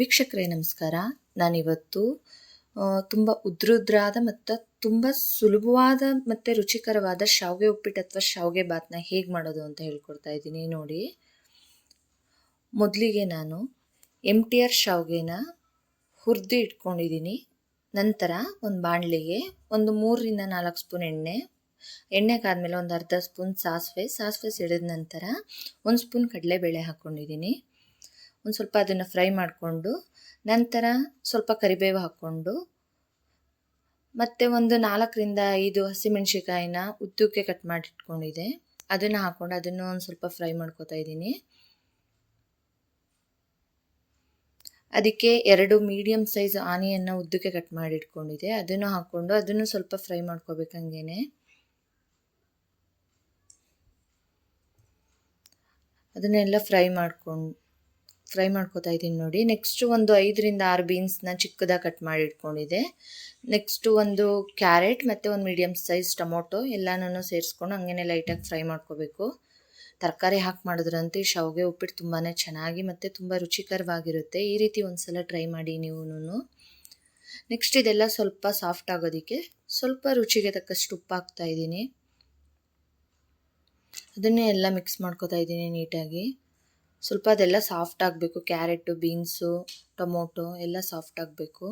ವೀಕ್ಷಕರೇ, ನಮಸ್ಕಾರ. ನಾನಿವತ್ತು ತುಂಬ ಉದ್ರುದ್ರಾದ ಮತ್ತು ತುಂಬ ಸುಲಭವಾದ ಮತ್ತು ರುಚಿಕರವಾದ ಶಾವಿಗೆ ಉಪ್ಪಿಟ್ಟು ಅಥವಾ ಶಾವಿಗೆ ಬಾತ್ನ ಹೇಗೆ ಮಾಡೋದು ಅಂತ ಹೇಳ್ಕೊಡ್ತಾ ಇದ್ದೀನಿ. ನೋಡಿ, ಮೊದಲಿಗೆ ನಾನು ಎಂ ಟಿ ಆರ್ ಶಾವಿಗೆನ ಹುರಿದು ಇಟ್ಕೊಂಡಿದ್ದೀನಿ. ನಂತರ ಒಂದು ಬಾಣಲಿಗೆ ಒಂದು ಮೂರರಿಂದ ನಾಲ್ಕು ಸ್ಪೂನ್ ಎಣ್ಣೆ ಎಣ್ಣೆ ಕಾದ್ಮೇಲೆ ಒಂದು ಅರ್ಧ ಸ್ಪೂನ್ ಸಾಸಿವೆ ಸಾಸಿವೆ ಸಿಡಿದ ನಂತರ ಒಂದು ಸ್ಪೂನ್ ಕಡಲೆಬೇಳೆ ಹಾಕ್ಕೊಂಡಿದ್ದೀನಿ ಒಂದು ಸ್ವಲ್ಪ ಅದನ್ನು ಫ್ರೈ ಮಾಡಿಕೊಂಡು ನಂತರ ಸ್ವಲ್ಪ ಕರಿಬೇವು ಹಾಕ್ಕೊಂಡು ಮತ್ತು ಒಂದು ನಾಲ್ಕರಿಂದ ಐದು ಹಸಿಮೆಣ್ಸಿಕಾಯಿನ ಉದ್ದಕ್ಕೆ ಕಟ್ ಮಾಡಿಟ್ಕೊಂಡಿದೆ. ಅದನ್ನು ಹಾಕ್ಕೊಂಡು ಅದನ್ನು ಒಂದು ಸ್ವಲ್ಪ ಫ್ರೈ ಮಾಡ್ಕೊತಾ ಇದ್ದೀನಿ. ಅದಕ್ಕೆ ಎರಡು ಮೀಡಿಯಮ್ ಸೈಜ್ ಆನಿಯನ್ನ ಉದ್ದಕ್ಕೆ ಕಟ್ ಮಾಡಿ ಇಟ್ಕೊಂಡಿದ್ದೆ ಅದನ್ನು ಹಾಕ್ಕೊಂಡು ಅದನ್ನು ಸ್ವಲ್ಪ ಫ್ರೈ ಮಾಡ್ಕೋಬೇಕು ಹಂಗೇನೆ. ಅದನ್ನೆಲ್ಲ ಫ್ರೈ ಮಾಡ್ಕೊಂಡು ಫ್ರೈ ಮಾಡ್ಕೋತಾ ಇದ್ದೀನಿ ನೋಡಿ. ನೆಕ್ಸ್ಟು ಒಂದು ಐದರಿಂದ ಆರು ಬೀನ್ಸ್ನ ಚಿಕ್ಕದಾಗಿ ಕಟ್ ಮಾಡಿ ಇಟ್ಕೊಂಡಿದ್ದೆ. ನೆಕ್ಸ್ಟು ಒಂದು ಕ್ಯಾರೆಟ್ ಮತ್ತು ಒಂದು ಮೀಡಿಯಮ್ ಸೈಜ್ ಟೊಮೊಟೊ ಎಲ್ಲನೂ ಸೇರಿಸ್ಕೊಂಡು ಹಂಗೇನೆ ಲೈಟಾಗಿ ಫ್ರೈ ಮಾಡ್ಕೋಬೇಕು. ತರಕಾರಿ ಹಾಕಿ ಮಾಡಿದ್ರಂತೂ ಶಾವಿಗೆ ಉಪ್ಪಿಟ್ಟು ತುಂಬಾ ಚೆನ್ನಾಗಿ ಮತ್ತು ತುಂಬ ರುಚಿಕರವಾಗಿರುತ್ತೆ. ಈ ರೀತಿ ಒಂದು ಸಲ ಟ್ರೈ ಮಾಡಿ ನೀವು ನೆಕ್ಸ್ಟ್ ಇದೆಲ್ಲ ಸ್ವಲ್ಪ ಸಾಫ್ಟ್ ಆಗೋದಕ್ಕೆ ಸ್ವಲ್ಪ ರುಚಿಗೆ ತಕ್ಕಷ್ಟು ಉಪ್ಪು ಹಾಕ್ತಾ ಇದ್ದೀನಿ. ಅದನ್ನೇ ಎಲ್ಲ ಮಿಕ್ಸ್ ಮಾಡ್ಕೊತಾ ಇದ್ದೀನಿ ನೀಟಾಗಿ. ಸ್ವಲ್ಪ ಅದೆಲ್ಲ ಸಾಫ್ಟ್ ಆಗಬೇಕು. ಕ್ಯಾರೆಟು ಬೀನ್ಸು ಟೊಮೊಟೊ ಎಲ್ಲ ಸಾಫ್ಟ್ ಆಗಬೇಕು.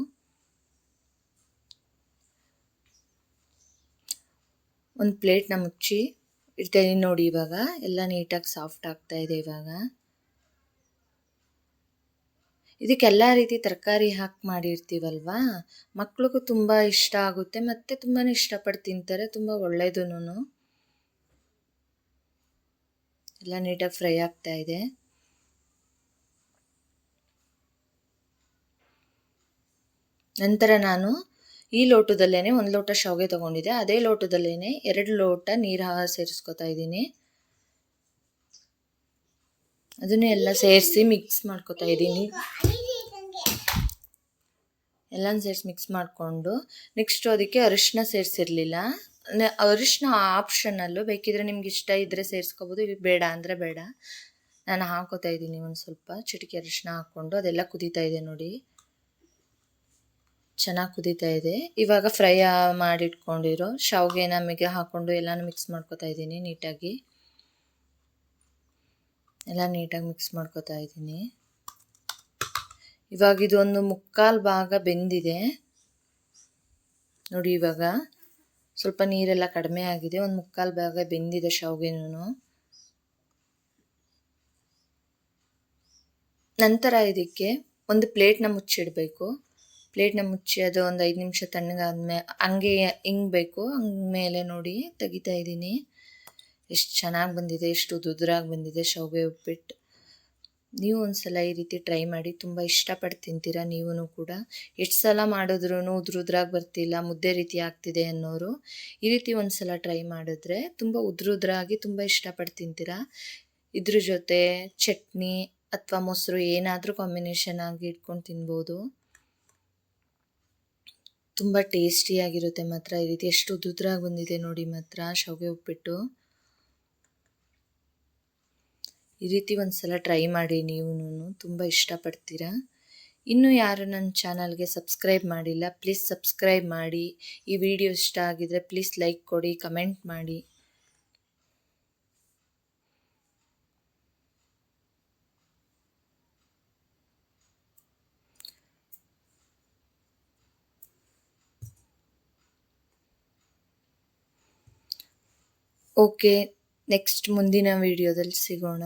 ಒಂದು ಪ್ಲೇಟ್ನ ಮುಚ್ಚಿ ಇಡ್ತೀನಿ ನೋಡಿ ಇವಾಗ. ಎಲ್ಲ ನೀಟಾಗಿ ಸಾಫ್ಟ್ ಆಗ್ತಾ ಇದೆ ಇವಾಗ. ಇದಕ್ಕೆಲ್ಲ ರೀತಿ ತರಕಾರಿ ಹಾಕಿ ಮಾಡಿರ್ತೀವಲ್ವಾ? ಮಕ್ಳಿಗೂ ತುಂಬ ಇಷ್ಟ ಆಗುತ್ತೆ. ಮತ್ತು ತುಂಬಾ ಇಷ್ಟಪಟ್ಟು ತಿಂತಾರೆ. ತುಂಬ ಒಳ್ಳೆಯದು ಎಲ್ಲ ನೀಟಾಗಿ ಫ್ರೈ ಆಗ್ತಾ ಇದೆ. ನಂತರ ನಾನು ಈ ಲೋಟದಲ್ಲೇ ಒಂದು ಲೋಟ ಶಾವಿಗೆ ತಗೊಂಡಿದ್ದೆ. ಅದೇ ಲೋಟದಲ್ಲೇ ಎರಡು ಲೋಟ ನೀರು ಸೇರಿಸ್ಕೊತಾ ಇದ್ದೀನಿ. ಅದನ್ನು ಎಲ್ಲ ಸೇರಿಸಿ ಮಿಕ್ಸ್ ಮಾಡ್ಕೊತಾ ಇದ್ದೀನಿ. ಎಲ್ಲನೂ ಸೇರಿಸಿ ಮಿಕ್ಸ್ ಮಾಡಿಕೊಂಡು ನೆಕ್ಸ್ಟು ಅದಕ್ಕೆ ಅರಿಶಿನ ಸೇರಿಸಿರಲಿಲ್ಲ. ಅರಿಶಿನ ಆಪ್ಷನಲ್ಲೂ ಬೇಕಿದ್ರೆ ನಿಮ್ಗೆ ಇಷ್ಟ ಇದ್ದರೆ ಸೇರಿಸ್ಕೋಬೋದು, ಇಲ್ಲಿ ಬೇಡ ಅಂದರೆ ಬೇಡ. ನಾನು ಹಾಕೋತಾ ಇದ್ದೀನಿ ಒಂದು ಸ್ವಲ್ಪ ಚಿಟಿಕೆ ಅರಿಶಿನ ಹಾಕ್ಕೊಂಡು ಅದೆಲ್ಲ ಕುದೀತಾ ಇದೆ ನೋಡಿ. ಚೆನ್ನಾಗಿ ಕುದೀತಾ ಇದೆ. ಇವಾಗ ಫ್ರೈ ಮಾಡಿಟ್ಕೊಂಡಿರೋ ಶಾವಿಗೆನ ನಮಗೆ ಹಾಕ್ಕೊಂಡು ಎಲ್ಲನೂ ಮಿಕ್ಸ್ ಮಾಡ್ಕೊತಾ ಇದ್ದೀನಿ ನೀಟಾಗಿ. ಎಲ್ಲ ನೀಟಾಗಿ ಮಿಕ್ಸ್ ಮಾಡ್ಕೊತಾ ಇದ್ದೀನಿ. ಇವಾಗ ಇದೊಂದು ಮುಕ್ಕಾಲು ಭಾಗ ಬೆಂದಿದೆ. ನೋಡಿ ಇವಾಗ ಸ್ವಲ್ಪ ನೀರೆಲ್ಲ ಕಡಿಮೆ ಆಗಿದೆ. ಒಂದು ಮುಕ್ಕಾಲು ಭಾಗ ಬೆಂದಿದೆ ಶಾವಿಗೆನೂ ನಂತರ ಇದಕ್ಕೆ ಒಂದು ಪ್ಲೇಟ್ನ ಮುಚ್ಚಿಡಬೇಕು. ಪ್ಲೇಟ್ನ ಮುಚ್ಚಿ ಅದು ಒಂದು ಐದು ನಿಮಿಷ ತಣ್ಣಗಾದ್ಮೇಲೆ ಹಂಗೆ ಹಿಂಗೆ ಬೇಕು ಮೇಲೆ ನೋಡಿ ತೆಗಿತಾ ಇದ್ದೀನಿ. ಎಷ್ಟು ಚೆನ್ನಾಗಿ ಬಂದಿದೆ, ಎಷ್ಟು ಉದುರಾಗಿ ಬಂದಿದೆ ಶೌಗೆ ಉಪ್ಪಿಟ್ಟು. ನೀವು ಒಂದ್ಸಲ ಈ ರೀತಿ ಟ್ರೈ ಮಾಡಿ, ತುಂಬ ಇಷ್ಟಪಟ್ಟು ತಿಂತೀರಾ ನೀವೂ ಕೂಡ. ಎಷ್ಟು ಸಲ ಮಾಡಿದ್ರೂ ಉದ್ರುದ್ರಾಗಿ ಬರ್ತಿಲ್ಲ, ಮುದ್ದೆ ರೀತಿ ಆಗ್ತಿದೆ ಅನ್ನೋರು. ಈ ರೀತಿ ಒಂದು ಸಲ ಟ್ರೈ ಮಾಡಿದ್ರೆ ತುಂಬ ಉದ್ರುದ್ರಾಗಿ ತುಂಬ ಇಷ್ಟಪಟ್ಟು ತಿಂತೀರಾ. ಇದ್ರ ಜೊತೆ ಚಟ್ನಿ ಅಥವಾ ಮೊಸರು ಏನಾದರೂ ಕಾಂಬಿನೇಷನ್ ಆಗಿ ಇಟ್ಕೊಂಡು ತಿನ್ಬೋದು. ತುಂಬ ಟೇಸ್ಟಿಯಾಗಿರುತ್ತೆ ಮಾತ್ರ. ಈ ರೀತಿ ಎಷ್ಟು ಉದ್ದುದ್ರಾಗಿ ಬಂದಿದೆ ನೋಡಿ ಮಾತ್ರ. ಶಾವಿಗೆ ಉಪ್ಪಿಟ್ಟು. ಈ ರೀತಿ ಒಂದು ಸಲ ಟ್ರೈ ಮಾಡಿ ನೀವು ತುಂಬ ಇಷ್ಟಪಡ್ತೀರಾ? ಇನ್ನೂ ಯಾರು ನನ್ನ ಚಾನಲ್ಗೆ ಸಬ್ಸ್ಕ್ರೈಬ್ ಮಾಡಿಲ್ಲ, ಪ್ಲೀಸ್ ಸಬ್ಸ್ಕ್ರೈಬ್ ಮಾಡಿ. ಈ ವಿಡಿಯೋ ಇಷ್ಟ ಆಗಿದರೆ ಪ್ಲೀಸ್ ಲೈಕ್ ಕೊಡಿ, ಕಮೆಂಟ್ ಮಾಡಿ. ಓಕೆ ನೆಕ್ಸ್ಟ್ ಮುಂದಿನ ವಿಡಿಯೋದಲ್ಲಿ ಸಿಗೋಣ.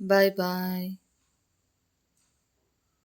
ಬಾಯ್ ಬಾಯ್